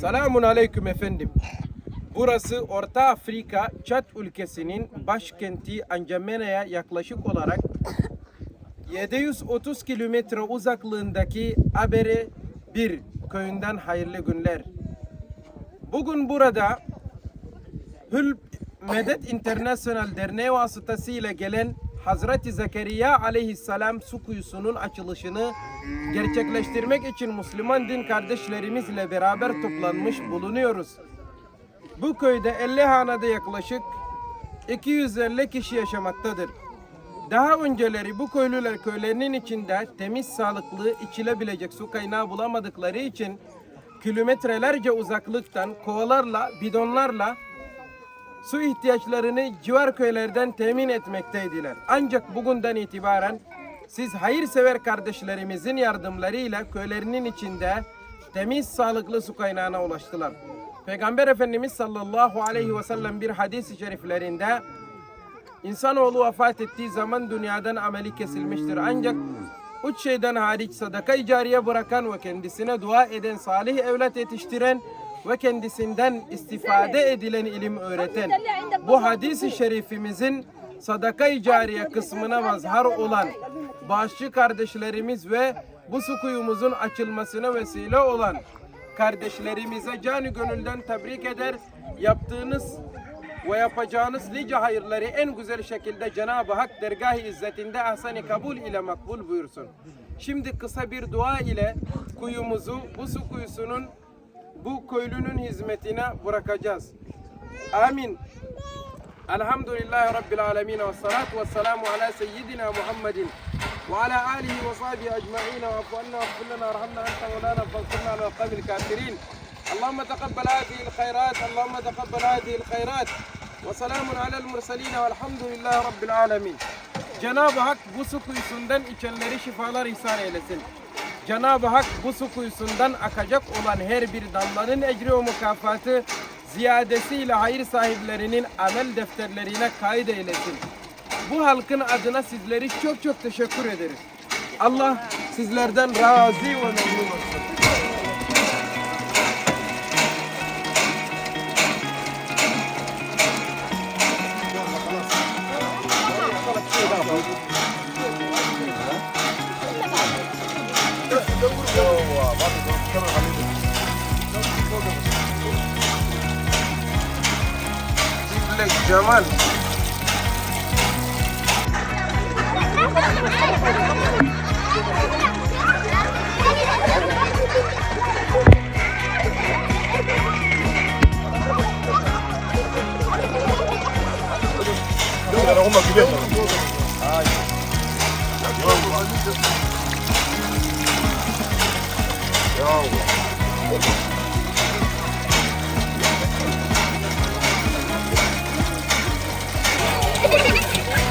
Selamun aleyküm efendim. Burası Orta Afrika Çat ülkesinin başkenti Anjamena'ya yaklaşık olarak 730 kilometre uzaklığındaki Abere bir köyünden hayırlı günler. Bugün burada Hül Medet International Derneği vasıtasıyla gelen Hazreti Zekeriya aleyhisselam su kuyusunun açılışını gerçekleştirmek için Müslüman din kardeşlerimizle beraber toplanmış bulunuyoruz. Bu köyde 50 hanede yaklaşık 250 kişi yaşamaktadır. Daha önceleri bu köylüler köylerinin içinde temiz, sağlıklı, içilebilecek su kaynağı bulamadıkları için kilometrelerce uzaklıktan kovalarla, bidonlarla su ihtiyaçlarını civar köylerden temin etmekteydiler. Ancak bugünden itibaren siz hayırsever kardeşlerimizin yardımlarıyla köylerinin içinde temiz sağlıklı su kaynağına ulaştılar. Peygamber Efendimiz sallallahu aleyhi ve sellem bir hadis-i şeriflerinde İnsanoğlu vefat ettiği zaman dünyadan ameli kesilmiştir. Ancak üç şeyden hariç sadaka-i cariye bırakan ve kendisine dua eden, salih evlat yetiştiren ve kendisinden istifade edilen ilim öğreten bu hadis-i şerifimizin sadaka-i cariye kısmına mazhar olan bağışçı kardeşlerimiz ve bu su kuyumuzun açılmasına vesile olan kardeşlerimize canı gönülden tebrik eder. Yaptığınız ve yapacağınız nice hayırları en güzel şekilde Cenab-ı Hak dergah-ı izzetinde ahsen-i kabul ile makbul buyursun. Şimdi kısa bir dua ile kuyumuzu, bu su kuyusunun bu köylünün hizmetine bırakacağız. Amin. Elhamdülillahi Rabbil alemin ve salatu ve selamu ala seyyidina Muhammedin ve ala alihi ve sahbihi ecma'in ve afu anna ve affir lana arhamna ente mevlana fansurna ala kavmil kafirin. اللهم تقبل هذه الخيرات اللهم تقبل هذه الخيرات وسلام على المرسلين والحمد لله رب العالمين Cenab-ı Hak bu su kuyusundan içenleri şifalar ihsan eylesin. Cenab-ı Hak bu su kuyusundan akacak olan her bir damlanın ecri ve mükafatı ziyadesiyle hayır sahiplerinin amel defterlerine kayıt eylesin. Bu halkın adına sizleri çok çok teşekkür ederiz. Allah sizlerden razı ve memnun olsun. les gamins.